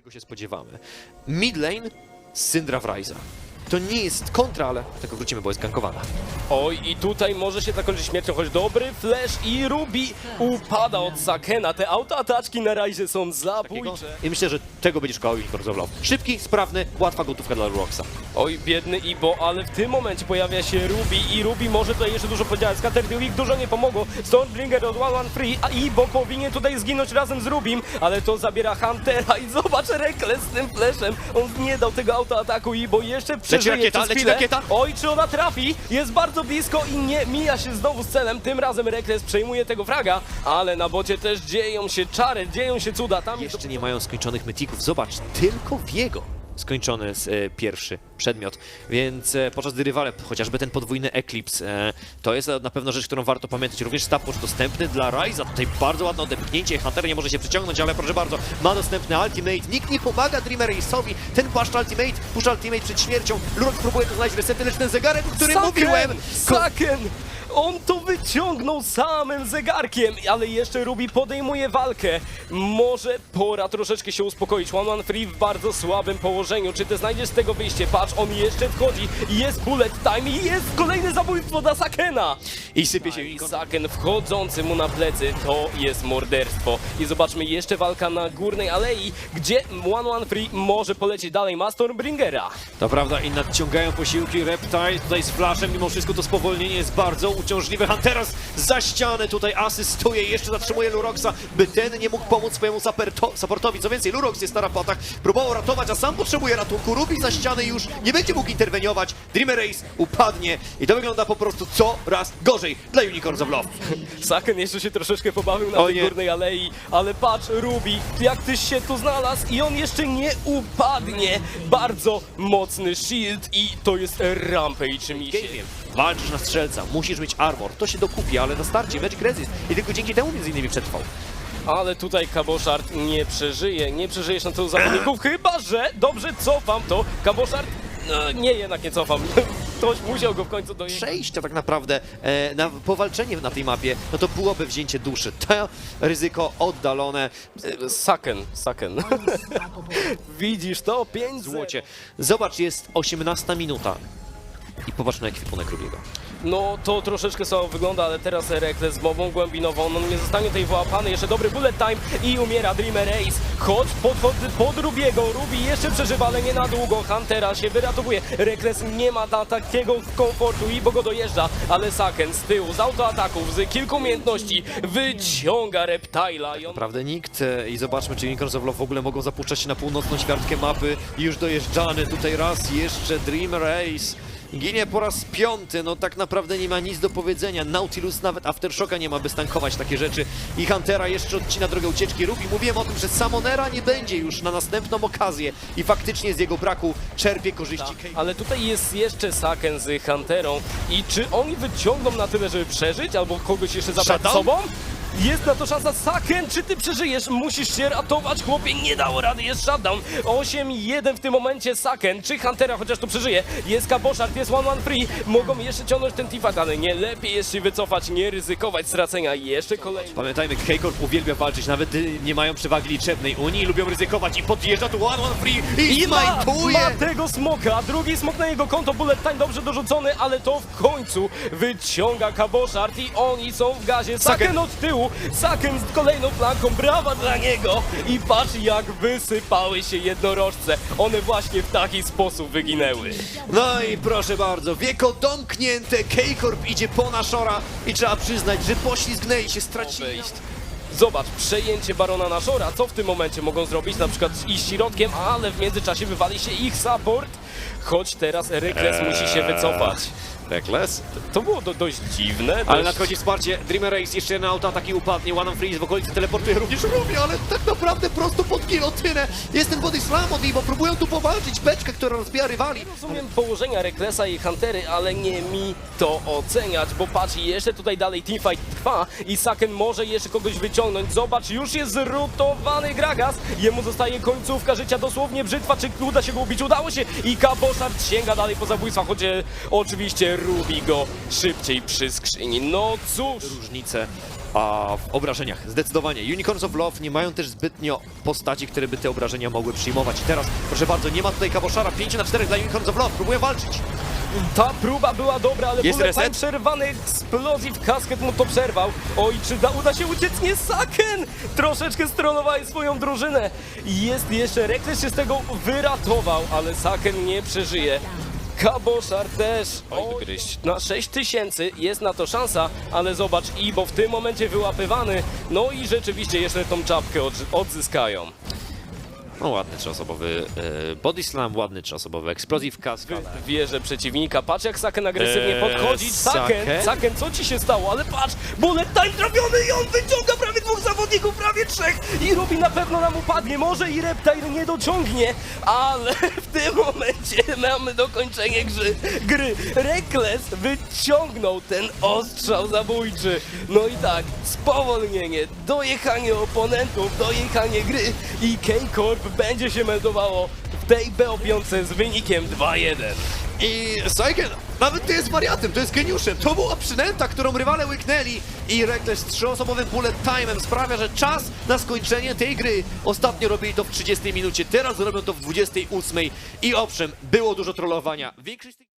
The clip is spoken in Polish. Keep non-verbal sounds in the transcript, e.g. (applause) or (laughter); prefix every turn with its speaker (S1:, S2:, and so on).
S1: Tego się spodziewamy. Mid lane Syndra Wrajza. To nie jest kontra, ale do tego wrócimy, bo jest gankowana.
S2: Oj, i tutaj może się zakończyć śmiercią, choć dobry flash i Ruby upada od Sakena. Te autoataczki na razie są zabójcze.
S1: I myślę, że tego będzie szkoła Unicorn Love. Szybki, sprawny, łatwa gotówka dla Roxa.
S2: Oj, biedny Ibo, ale w tym momencie pojawia się Ruby i Ruby może tutaj jeszcze dużo podziałać. Scatterdick dużo nie pomogło. Stormbringer od One One Free, a Ibo powinien tutaj zginąć razem z Rubim, ale to zabiera Huntera i zobacz Rekles z tym flashem. On nie dał tego autoataku Ibo jeszcze przeżyje
S1: rakieta,
S2: przez
S1: leci
S2: chwilę.
S1: rakieta.
S2: Oj, czy ona trafi? Jest bardzo blisko i nie mija się znowu z celem. Tym razem Rekles przejmuje tego fraga, ale na bocie też dzieją się czary, dzieją się cuda. Tam
S1: Jeszcze nie mają skończonych mytików. Zobacz, tylko w jego skończony jest pierwszy przedmiot, więc e, podczas gdy rywale, chociażby ten podwójny Eclipse, e, to jest na pewno rzecz, którą warto pamiętać. Również Stopwatch dostępny dla Ryza, tutaj bardzo ładne odepchnięcie, Hunter nie może się przyciągnąć, ale proszę bardzo, ma dostępny Ultimate, nikt nie pomaga Dreamer Ace'owi, ten płaszcz Ultimate, push Ultimate przed śmiercią, Lurok próbuje tu znaleźć recepty, lecz ten zegarek, o którym
S2: Saken!
S1: mówiłem,
S2: Saken! On to wyciągnął samym zegarkiem, ale jeszcze Ruby podejmuje walkę. Może pora troszeczkę się uspokoić. One One Free w bardzo słabym położeniu. Czy ty znajdziesz z tego wyjście? Patrz, on jeszcze wchodzi. Jest bullet time i jest kolejne zabójstwo dla Sakena.
S1: I sypie się Unicorn.
S2: Wchodzący mu na plecy to jest morderstwo. I zobaczmy jeszcze walka na górnej alei, gdzie One One Free może polecieć dalej. Ma Stormbringera.
S1: To prawda i nadciągają posiłki Reptile tutaj z flashem, mimo wszystko to spowolnienie jest bardzo uciążliwe. Hunteras za ścianę tutaj asystuje, jeszcze zatrzymuje Luroxa, by ten nie mógł pomóc swojemu supportowi. Co więcej, Lurox jest na rapotach, próbował ratować, a sam potrzebuje ratunku. Rubi za ścianę już nie będzie mógł interweniować. Dreamer Race upadnie i to wygląda po prostu coraz gorzej dla Unicorns of Love. (laughs)
S2: Saken jeszcze się troszeczkę pobawił na
S1: O
S2: tej
S1: nie.
S2: górnej alei, ale patrz, Ruby, jak tyś się tu znalazł i on jeszcze nie upadnie. Bardzo mocny shield i to jest Rampage misie.
S1: Walczysz na strzelca, musisz mieć armor, to się dokupi, ale na starcie Magic Resist i tylko dzięki temu między innymi przetrwał.
S2: Ale tutaj Kaboszard nie przeżyje, nie przeżyjesz na tylu zawodników, chyba że dobrze cofam to. Kaboszard, no, nie, jednak nie cofam. Ktoś musiał go w końcu dojechać.
S1: przejścia tak naprawdę e, na powalczenie na tej mapie, no to byłoby wzięcie duszy. (laughs) To ryzyko oddalone. E,
S2: Saken, Saken. Widzisz to? 5
S1: Złocie. Zobacz, jest 18 minuta. I popatrz na ekwipunek Rubiego.
S2: No to troszeczkę słabo wygląda, ale teraz Rekles z mową głębinową, no nie zostanie tutaj wyłapany, jeszcze dobry bullet time i umiera Dreamer Ace, choć pod, pod, Rubiego, Ruby jeszcze przeżywa, ale nie na długo, Huntera się wyratowuje, Rekles nie ma ta, takiego komfortu i bo go dojeżdża, ale Saken z tyłu, z autoataków, z kilku umiejętności wyciąga Reptila i on...
S1: Naprawdę nikt. E, I zobaczmy, czy Unicorns of Love w ogóle mogą zapuszczać się na północną ćwiartkę mapy. Już dojeżdżany tutaj raz. Jeszcze Dreamer Ace. Ginie po raz piąty, no tak naprawdę nie ma nic do powiedzenia. Nautilus nawet Aftershocka nie ma, by stankować takie rzeczy. I Huntera jeszcze odcina drogę ucieczki. Rubi, mówiłem o tym, że Samonera nie będzie już na następną okazję. I faktycznie z jego braku czerpie korzyści Kate.
S2: Ale tutaj jest jeszcze Saken z Hunterą i czy oni wyciągną na tyle, żeby przeżyć, albo kogoś jeszcze zabrać
S1: Shutdown?
S2: sobą? Jest na to szansa, Saken, czy ty przeżyjesz? Musisz się ratować, chłopie, nie dało rady, jest shutdown. 8-1 w tym momencie Saken, czy Huntera chociaż tu przeżyje? Jest Kaboszard, jest One One Free, mogą jeszcze ciągnąć ten teamfight, ale nie lepiej jest się wycofać, nie ryzykować stracenia. Jeszcze kolejny.
S1: Pamiętajmy, K-Corp uwielbia walczyć, nawet y, nie mają przewagi liczebnej. Unii lubią ryzykować i podjeżdża tu One One Free i,
S2: I ma,
S1: smajtuje!
S2: ma tego smoka, drugi smok na jego konto, bullet time dobrze dorzucony, ale to w końcu wyciąga Kaboszard i oni są w gazie. Saken
S1: Saken.
S2: od tyłu, Saken z kolejną flanką, brawa dla niego i patrz jak wysypały się jednorożce. One właśnie w taki sposób wyginęły.
S1: No i proszę bardzo, wieko domknięte, K-Corp idzie po Nashora i trzeba przyznać, że poślizgnęli się, stracili.
S2: Zobacz, przejęcie Barona Nashora, co w tym momencie mogą zrobić? Na przykład iść środkiem, ale w międzyczasie wywali się ich support, choć teraz Rekles musi się wycofać.
S1: Reckless.
S2: To było do, dość dziwne.
S1: Ale
S2: dość...
S1: nadchodzi wsparcie, Dreamer Race jeszcze na autoataki upadnie, One on Freeze w okolicy teleportuje również Ruby, ale tak naprawdę prosto pod gilotynę. Jest ten body slam od bo próbują tu powalczyć beczkę, która rozbija rywali.
S2: Rozumiem położenia Reklesa i Huntery, ale nie mi to oceniać, bo patrz, jeszcze tutaj dalej teamfight trwa i Saken może jeszcze kogoś wyciągnąć. Zobacz, już jest zrutowany Gragas, jemu zostaje końcówka życia, dosłownie brzytwa, czy uda się go ubić? Udało się i Kaboszard sięga dalej po zabójstwa, choć e, oczywiście Ruby go szybciej przy skrzyni. No cóż,
S1: Różnice a w obrażeniach zdecydowanie. Unicorns of Love nie mają też zbytnio postaci, które by te obrażenia mogły przyjmować. I teraz, proszę bardzo, nie ma tutaj Kaboszara, 5 na 4 dla Unicorns of Love, próbują walczyć.
S2: Ta próba była dobra, ale
S1: Jest reset?
S2: przerwany Explosive Casket mu to przerwał. Oj, czy da, uda się uciec? Nie, Saken! Troszeczkę strollowałeś swoją drużynę. Jest jeszcze, Rekles się z tego wyratował, ale Saken nie przeżyje. Kaboszar też.
S1: Oj,
S2: Oj,
S1: wygryźć.
S2: na 6000 jest na to szansa, ale zobacz, Ibo w tym momencie wyłapywany. No i rzeczywiście jeszcze tą czapkę odzy- odzyskają.
S1: No ładny trzyosobowy e, body slam, ładny trzyosobowy explosive cascade.
S2: Wieże przeciwnika. Patrz jak Saken agresywnie
S1: Eee,
S2: podchodzi. Saken,
S1: Saken?
S2: Saken, co ci się stało? Ale patrz, bullet time trafiony i on wyciąga prawie dwóch zawodników, prawie trzech. I Rubi na pewno nam upadnie. Może i Reptile nie dociągnie, ale w tym momencie mamy dokończenie gry. gry. Rekles wyciągnął ten ostrzał zabójczy. No i tak, spowolnienie, dojechanie oponentów, dojechanie gry i K-Corp będzie się meldowało w tej B5 z wynikiem 2-1.
S1: I Saiken nawet to jest wariatem, to jest geniuszem. To była przynęta, którą rywale łyknęli i Reckless trzyosobowym bullet time'em sprawia, że czas na skończenie tej gry. Ostatnio robili to w 30 minucie, teraz robią to w 28 i owszem, było dużo trollowania. Większość z.